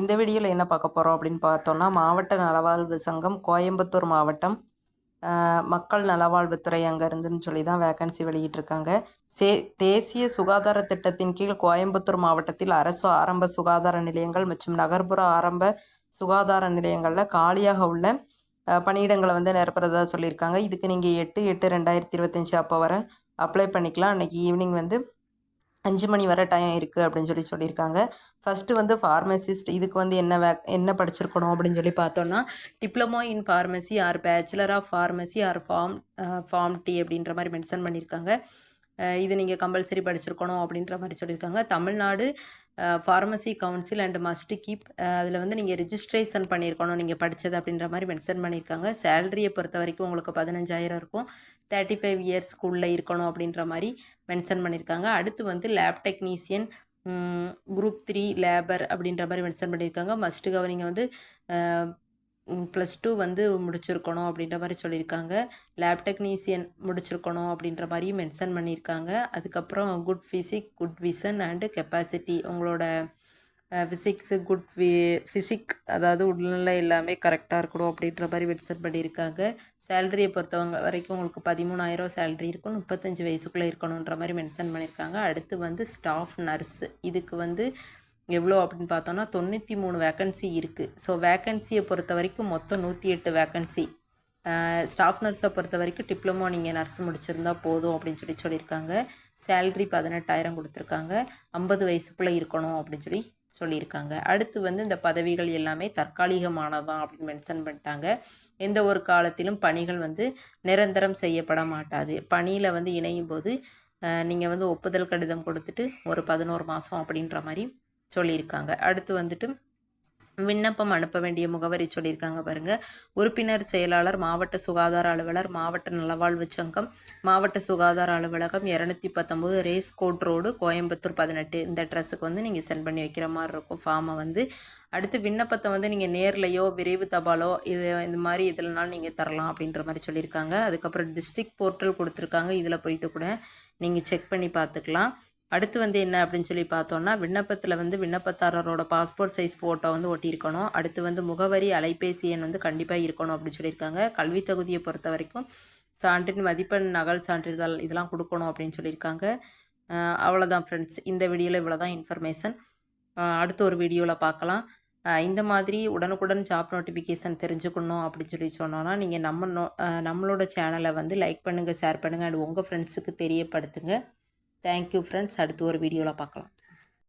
இந்த வீடியோவில் என்ன பார்க்க போகிறோம் அப்படின்னு பார்த்தோம்னா மாவட்ட நலவாழ்வு சங்கம் கோயம்புத்தூர் மாவட்டம். மக்கள் நலவாழ்வுத்துறை அங்கேருந்துன்னு சொல்லி தான் வேக்கன்சி வெளியிட்டிருக்காங்க. சே தேசிய சுகாதார திட்டத்தின் கீழ் கோயம்புத்தூர் மாவட்டத்தில் அரசு ஆரம்ப சுகாதார நிலையங்கள் மற்றும் நகர்ப்புற ஆரம்ப சுகாதார நிலையங்களில் காலியாக உள்ள பணியிடங்களை வந்து நிரப்புறதா சொல்லியிருக்காங்க. இதுக்கு நீங்கள் எட்டு எட்டு ரெண்டாயிரத்தி இருபத்தஞ்சி அப்போ வர அப்ளை பண்ணிக்கலாம். அன்றைக்கி ஈவினிங் வந்து அஞ்சு மணி வர டைம் இருக்குது அப்படின்னு சொல்லி சொல்லியிருக்காங்க. ஃபஸ்ட்டு வந்து ஃபார்மசிஸ்ட் இதுக்கு வந்து என்ன வே என்ன படிச்சிருக்கணும் அப்படின்னு சொல்லி பார்த்தோன்னா diploma in pharmacy or bachelor of pharmacy or pharm pharm D அப்படின்ற மாதிரி மென்ஷன் பண்ணியிருக்காங்க. இது நீங்கள் கம்பல்சரி படிச்சிருக்கணும் அப்படின்ற மாதிரி சொல்லியிருக்காங்க. Tamil Nadu pharmacy council and must keep அதில் வந்து நீங்கள் ரிஜிஸ்ட்ரேஷன் பண்ணியிருக்கணும் நீங்கள் படித்தது அப்படின்ற மாதிரி மென்ஷன் பண்ணியிருக்காங்க. சேலரியை பொறுத்த வரைக்கும் உங்களுக்கு பதினஞ்சாயிரம் இருக்கும். தேர்ட்டி ஃபைவ் இயர்ஸ்க்குள்ளே இருக்கணும் அப்படின்ற மாதிரி மென்ஷன் பண்ணியிருக்காங்க. அடுத்து வந்து lab technician group three labour அப்படின்ற மாதிரி மென்ஷன் பண்ணியிருக்காங்க. மஸ்ட்டு கவனிங்க வந்து ப்ளஸ் டூ வந்து முடிச்சிருக்கணும் அப்படின்ற மாதிரி சொல்லியிருக்காங்க. லேப் டெக்னீசியன் முடிச்சிருக்கணும் அப்படின்ற மாதிரியும் மென்ஷன் பண்ணியிருக்காங்க. அதுக்கப்புறம் good physique good vision and capacity உங்களோட ஃபிசிக்ஸு குட் வி ஃபிசிக் அதாவது உடல்நிலை எல்லாமே கரெக்டாக இருக்கணும் அப்படின்ற மாதிரி மென்ஷன் பண்ணியிருக்காங்க. சேலரியை பொறுத்தவங்க வரைக்கும் உங்களுக்கு பதிமூணாயிரம் சேலரி இருக்கும். முப்பத்தஞ்சு வயசுக்குள்ளே இருக்கணுன்ற மாதிரி மென்ஷன் பண்ணியிருக்காங்க. அடுத்து வந்து ஸ்டாஃப் நர்ஸு இதுக்கு வந்து எவ்வளோ அப்படின்னு பார்த்தோன்னா தொண்ணூற்றி மூணு வேக்கன்சி இருக்குது ஸோ வேக்கன்சியை பொறுத்த வரைக்கும் மொத்தம் நூற்றி எட்டு வேக்கன்சி ஸ்டாஃப் நர்ஸை பொறுத்த வரைக்கும் டிப்ளமோ நீங்கள் நர்ஸ் முடிச்சிருந்தா போதும் அப்படின்னு சொல்லி சொல்லியிருக்காங்க. சேல்ரி பதினெட்டாயிரம் கொடுத்துருக்காங்க. ஐம்பது வயசுக்குள்ளே இருக்கணும் அப்படின்னு சொல்லி சொல்லியிருக்காங்க. அடுத்து வந்து இந்த பதவிகள் எல்லாமே தற்காலிகமானதான் அப்படின்னு மென்ஷன் பண்ணிட்டாங்க. எந்த ஒரு காலத்திலும் பணிகள் வந்து நிரந்தரம் செய்யப்பட மாட்டாது. பணியில் வந்து இணையும் போது நீங்கள் வந்து ஒப்புதல் கடிதம் கொடுத்துட்டு ஒரு பதினோரு மாதம் அப்படின்ற மாதிரி சொல்லியிருக்காங்க. அடுத்து வந்துட்டு விண்ணப்பம் அனுப்ப வேண்டிய முகவரி சொல்லியிருக்காங்க பாருங்க. உறுப்பினர் செயலாளர் மாவட்ட சுகாதார அலுவலர் மாவட்ட நலவாழ்வு சங்கம் மாவட்ட சுகாதார அலுவலகம் இரநூத்தி பத்தொம்போது ரேஸ் கோட் ரோடு கோயம்புத்தூர் பதினெட்டு. இந்த அட்ரஸுக்கு வந்து நீங்கள் சென்ட் பண்ணி வைக்கிற மாதிரி இருக்கும் ஃபார்மை வந்து. அடுத்து விண்ணப்பத்தை வந்து நீங்கள் நேர்லையோ விரைவு தபாலோ இது இந்த மாதிரி இதில்னாலும் நீங்கள் தரலாம் அப்படின்ற மாதிரி சொல்லியிருக்காங்க. அதுக்கப்புறம் டிஸ்ட்ரிக்ட் போர்ட்டல் கொடுத்துருக்காங்க. இதில் போயிட்டு கூட நீங்கள் செக் பண்ணி பார்த்துக்கலாம். அடுத்து வந்து என்ன அப்படின்னு சொல்லி பார்த்தோன்னா விண்ணப்பத்தில் வந்து விண்ணப்பதாரரோட பாஸ்போர்ட் சைஸ் ஃபோட்டோ வந்து ஒட்டியிருக்கணும். அடுத்து வந்து முகவரி அலைபேசி எண் வந்து கண்டிப்பாக இருக்கணும் அப்படின்னு சொல்லியிருக்காங்க. கல்வி தகுதியை பொறுத்த வரைக்கும் சான்றின் மதிப்பெண் நகல் சான்றிதழ் இதெல்லாம் கொடுக்கணும் அப்படின்னு சொல்லியிருக்காங்க. அவ்வளோதான் ஃப்ரெண்ட்ஸ் இந்த வீடியோவில் இவ்வளோ தான் இன்ஃபர்மேஷன் அடுத்த ஒரு வீடியோவில் பார்க்கலாம். இந்த மாதிரி உடனுக்குடன் ஜாப் நோட்டிஃபிகேஷன் தெரிஞ்சுக்கணும் அப்படின்னு சொல்லி சொன்னோன்னா நீங்கள் நம்ம நோ நம்மளோட சேனலை வந்து லைக் பண்ணுங்கள் ஷேர் பண்ணுங்கள் அண்ட் உங்கள் ஃப்ரெண்ட்ஸுக்கு தெரியப்படுத்துங்க. தேங்க்யூ ஃப்ரெண்ட்ஸ் அடுத்து ஒரு வீடியோவில் பார்க்கலாம்